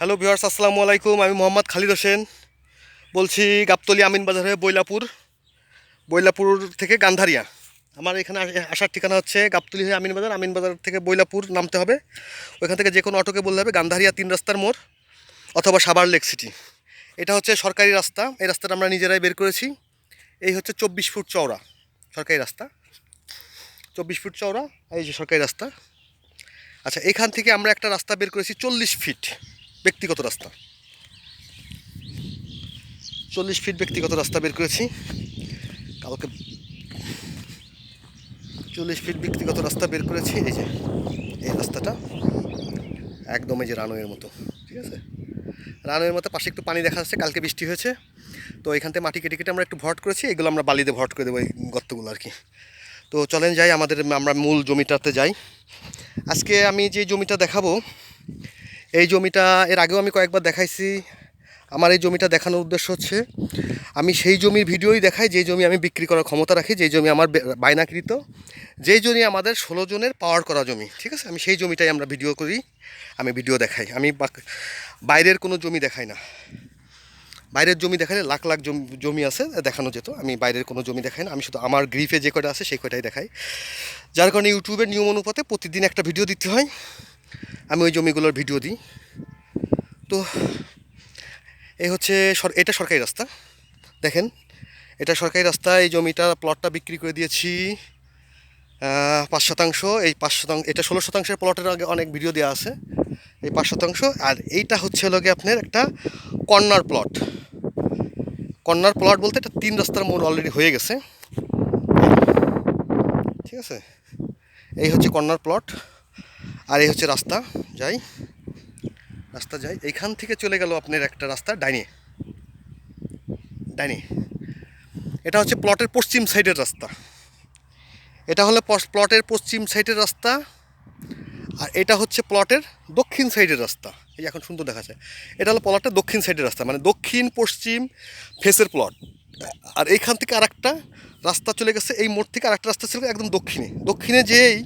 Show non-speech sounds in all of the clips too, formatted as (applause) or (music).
Hello viewers, আসসালামু আলাইকুম। আমি মোহাম্মদ খালিদ হোসেন। বলছি গাবতলি আমিনবাজার হয়ে বৈলাপুর বৈলাপুর থেকে গান্ধারিয়া। আমার এখানে আসার ঠিকানা হচ্ছে গাবতলি হয়ে আমিনবাজার আমিনবাজার থেকে বৈলাপুর নামতে হবে। ওইখান থেকে যে কোনো অটোকে বললে হবে গান্ধারিয়া তিন রাস্তার মোড় অথবা সাবার লেক সিটি। এটা হচ্ছে সরকারি রাস্তা, এই রাস্তাটা আমরা নিজেরাই বের করেছি। এই হচ্ছে চব্বিশ ফুট চওড়া সরকারি রাস্তা। চব্বিশ ফুট চওড়া, এই যে সরকারি রাস্তা। আচ্ছা এখান থেকে আমরা একটা রাস্তা বের করেছি চল্লিশ ফিট। ব্যক্তিগত রাস্তা। চল্লিশ ফিট ব্যক্তিগত রাস্তা বের করেছি। কালকে চল্লিশ ফিট ব্যক্তিগত রাস্তা বের করেছি। এই যে, এই রাস্তাটা একদম এই যে রানওয়ের মতো, ঠিক আছে? রানওয়ের মতো, পাশে একটু পানি দেখা যাচ্ছে, কালকে বৃষ্টি হয়েছে। তো এখান থেকে মাটি কেটে কেটে আমরা একটু ভরাট করেছি, এগুলো আমরা বালিতে ভরাট করে দেবো এই গর্তগুলো আর কি। তো চলেন যাই, আমাদের, আমরা মূল জমিটাতে যাই। আজকে আমি যে জমিটা দেখাবো এই জমিটা এর আগেও আমি কয়েকবার দেখাইছি। আমার এই জমিটা দেখানোর উদ্দেশ্য হচ্ছে, আমি সেই জমির ভিডিওই দেখাই, যে জমি আমি বিক্রি করার ক্ষমতা রাখি, যে জমি আমার বায়নাকৃত যেই জমি আমাদের ষোলো জনের পাওয়ার করা জমি, ঠিক আছে? আমি সেই জমিটাই আমরা ভিডিও করি, আমি ভিডিও দেখাই। আমি বাইরের কোনো জমি দেখাই না। বাইরের জমি দেখালে লাখ লাখ জমি জমি আছে দেখানো যেত। আমি বাইরের কোনো জমি দেখাই না, আমি শুধু আমার গ্রিফে যে কটা আছে, সেই কটাই দেখাই। যার কারণে ইউটিউবের নিয়ম অনুপাতে প্রতিদিন একটা ভিডিও দিতে হয়। আমি ওই জমিগুলোর ভিডিও দিই। তো এই হচ্ছে এটা সরকারি রাস্তা। দেখেন, এটা সরকারি রাস্তা, এই জমিটা প্লটটা বিক্রি করে দিয়েছি পাঁচ শতাংশ। এই পাঁচ শতাংশ এটা ষোলো শতাংশের প্লটের আগে অনেক ভিডিও দেওয়া আছে। এই পাঁচ শতাংশ। আর এইটা হচ্ছে হলো গিয়ে আপনার একটা কর্নার প্লট কর্নার প্লট বলতে এটা তিন রাস্তার মোড় অলরেডি হয়ে গেছে। ঠিক আছে? এই হচ্ছে কর্নার প্লট আর এই হচ্ছে রাস্তা, যাই। রাস্তা যাই। এইখান থেকে চলে গেল আপনার একটা রাস্তা, ডাইনে। ডাইনে। এটা হচ্ছে প্লটের পশ্চিম সাইডের রাস্তা। এটা হলো প্লটের পশ্চিম সাইডের রাস্তা আর এটা হচ্ছে প্লটের দক্ষিণ সাইডের রাস্তা। এই এখন সুন্দর দেখা যায় এটা হলো প্লটের দক্ষিণ সাইডের রাস্তা মানে দক্ষিণ, পশ্চিম, ফেসের প্লট। আর এইখান থেকে আরেকটা রাস্তা চলে গেছে। এই মোড় থেকে আরেকটা রাস্তা ছিল একদম দক্ষিণে। দক্ষিণে যেই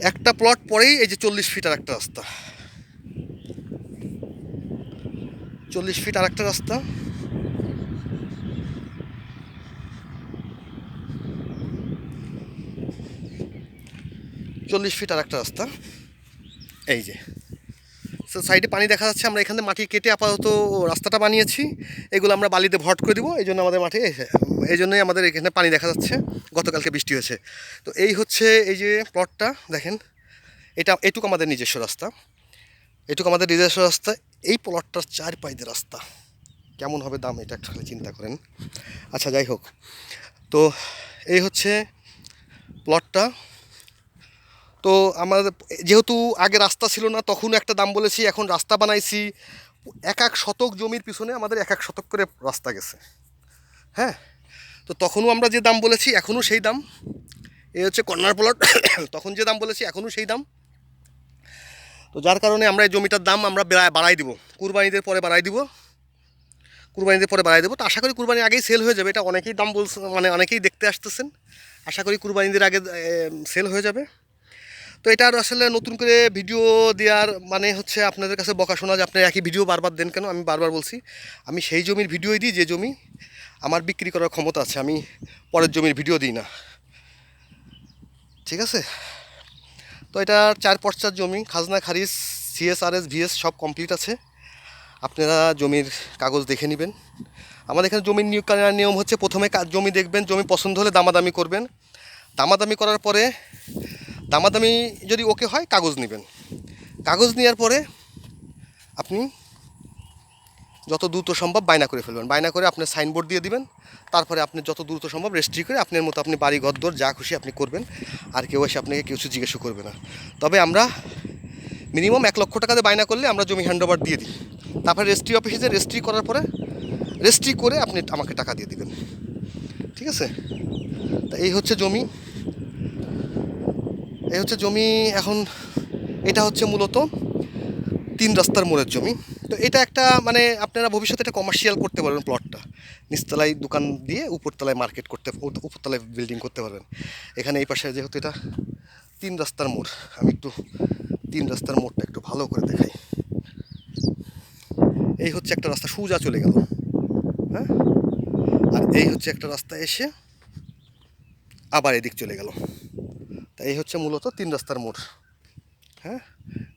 একটা প্লট পরেই এই যে চল্লিশ ফিট আর একটা রাস্তা। চল্লিশ ফিট আর একটা রাস্তা। চল্লিশ ফিট আর একটা রাস্তা। এই যে। সাইডে পানি দেখা যাচ্ছে, আমরা এখানে মাটি কেটে আপাতত রাস্তাটা বানিয়েছি। এগুলো আমরা বালিতে ভট করে দিব, এই জন্য আমাদের মাঠে এই জন্যই আমাদের এখানে পানি দেখা যাচ্ছে। গতকালকে বৃষ্টি হয়েছে। তো এই হচ্ছে এই যে প্লটটা দেখেন। এটা এটুকু আমাদের নিজস্ব রাস্তা। এটুকু আমাদের নিজস্ব রাস্তা। এই প্লটটার চার পাইদের রাস্তা। কেমন হবে দাম এটা একটু খালি চিন্তা করেন। আচ্ছা যাই হোক। তো এই হচ্ছে প্লটটা তো আমাদের যেহেতু আগে রাস্তা ছিল না, তখন একটা দাম বলেছি, এখন রাস্তা বানাইছি। এক এক শতক জমির পিছনে আমাদের এক এক শতক করে রাস্তা গেছে। হ্যাঁ? তো তখনও আমরা যে দাম বলেছি, এখনও সেই দাম। এ হচ্ছে কর্নার প্লট। (coughs) তখন যে দাম বলেছি, এখনও সেই দাম। তো যার কারণে আমরা এই জমিটার দাম আমরা বেড়া- বাড়াই দিব। কুরবানিদের পরে বাড়াই দিব। কুরবানিদের পরে বাড়াই দেবো। তো আশা করি কুরবানি আগেই সেল হয়ে যাবে। এটা অনেকেই দাম বলছে মানে অনেকেই দেখতে আসতেছেন। আশা করি কুরবানিদের আগে সেল হয়ে যাবে। তো এটা আর আসলে নতুন করে ভিডিও দেওয়ার মানে হচ্ছে আপনাদের কাছে বকা শোনা যে আপনি একই ভিডিও বারবার দেন কেন? আমি বারবার বলছি, আমি সেই জমির ভিডিওই দিই, যে জমি আমার বিক্রি করার ক্ষমতা আছে, আমি পরের জমির ভিডিও দিই না। ঠিক আছে? তো এটা চার পর্চার জমি, খাজনা, খারিজ সিএসআরএস ভিএস সব কমপ্লিট আছে। আপনারা জমির কাগজ দেখে নেবেন। আমাদের এখানে জমির নিয়োগ নিয়ম হচ্ছে প্রথমে জমি দেখবেন, জমি পছন্দ হলে দামাদামি করবেন। দামাদামি করার পরে দামাদামি যদি ওকে হয়, কাগজ নেবেন। কাগজ নেওয়ার পরে আপনি যত দ্রুত সম্ভব বায়না করে ফেলবেন। বায়না করে আপনি সাইনবোর্ড দিয়ে দিবেন। তারপরে আপনি যত দ্রুত সম্ভব রেজিস্ট্রি করে আপনার মতো আপনি বাড়ি ঘরদোর যা খুশি আপনি করবেন। আর কেউ এসে আপনাকে কিছু জিজ্ঞাসা করবে না। তবে আমরা মিনিমাম এক লক্ষ টাকা দিয়ে বায়না করলে আমরা জমি হ্যান্ডওভার দিয়ে দিই। তারপরে রেজিস্ট্রি অফিসে যে রেজিস্ট্রি করার পরে রেজিস্ট্রি করে আপনি আমাকে টাকা দিয়ে দিবেন। ঠিক আছে? তা এই হচ্ছে জমি। এই হচ্ছে জমি, এখন এটা হচ্ছে মূলত তিন রাস্তার মোড়ের জমি। তো এটা একটা মানে আপনারা ভবিষ্যতে এটা কমার্শিয়াল করতে পারবেন প্লটটা নিচতলায় দোকান দিয়ে উপরতলায় মার্কেট করতে, উপরতলায় বিল্ডিং করতে পারবেন। এখানে এই পাশে যেহেতু এটা তিন রাস্তার মোড়, আমি একটু তিন রাস্তার মোড়টা একটু ভালো করে দেখাই। এই হচ্ছে একটা রাস্তা, সোজা চলে গেল। হ্যাঁ? আর এই হচ্ছে একটা রাস্তা এসে আবার এদিক চলে গেল। এই হচ্ছে মূলত তিন রাস্তার মোড়। হ্যাঁ?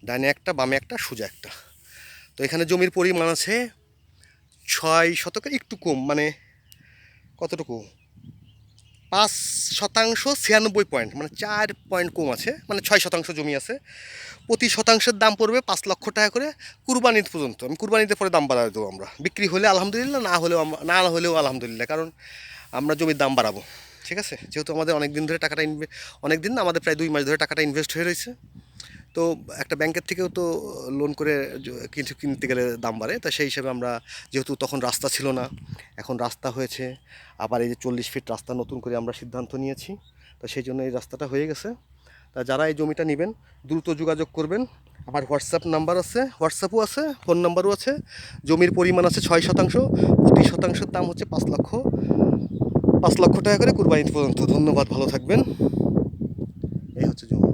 ডানে একটা, বামে একটা, সোজা একটা। তো এখানে জমির পরিমাণ আছে ছয় শতকের একটু কম মানে কতটুকু? পাঁচ শতাংশ ছিয়ানব্বই পয়েন্ট মানে চার পয়েন্ট কম আছে মানে ছয় শতাংশ জমি আছে। প্রতি শতাংশের দাম পড়বে পাঁচ লক্ষ টাকা করে কুরবানি পর্যন্ত। আমি কুরবানিতে পরে দাম বাড়াই দেবো আমরা। বিক্রি হলে আলহামদুলিল্লাহ, না হলেও না হলেও আলহামদুলিল্লাহ, কারণ আমরা জমির দাম বাড়াবো। ঠিক আছে? যেহেতু আমাদের অনেক দিন ধরে টাকাটা ইনভে অনেক দিন না, আমাদের প্রায় দুই মাস ধরে টাকাটা ইনভেস্ট হয়ে রয়েছে। তো একটা ব্যাংকের থেকেও তো লোন করে কিছু কিনতে গেলে দাম বাড়ে। তা সেই হিসাবে আমরা যেহেতু তখন রাস্তা ছিল না, এখন রাস্তা হয়েছে। আবার এই যে চল্লিশ ফিট রাস্তা নতুন করে আমরা সিদ্ধান্ত নিয়েছি। তা সেই জন্য এই রাস্তাটা হয়ে গেছে। তা যারা এই জমিটা নেবেন, দ্রুত যোগাযোগ করবেন। আমার হোয়াটসঅ্যাপ নাম্বার আছে, হোয়াটসঅ্যাপও আছে, ফোন নাম্বারও আছে। জমির পরিমাণ আছে ছয় শতাংশ। প্রতি শতাংশের দাম হচ্ছে পাঁচ লক্ষ। পাঁচ লক্ষ টাকা করে কুরবানি পর্যন্ত। ধন্যবাদ, ভালো থাকবেন। এই হচ্ছে জমি।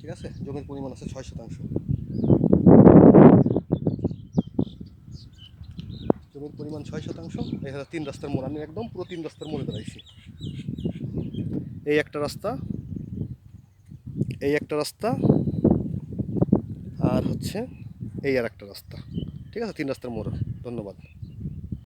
ঠিক আছে? জমির পরিমাণ আছে ছয় শতাংশ। জমির পরিমাণ ছয় শতাংশ। এখানে তিন রাস্তার মোড়। আমি একদম পুরো তিন রাস্তার মোড়ে দাঁড়াইছি। এই একটা রাস্তা, এই একটা রাস্তা, আর হচ্ছে এই আর একটা রাস্তা। ঠিক আছে? তিন রাস্তার মোড়। ধন্যবাদ।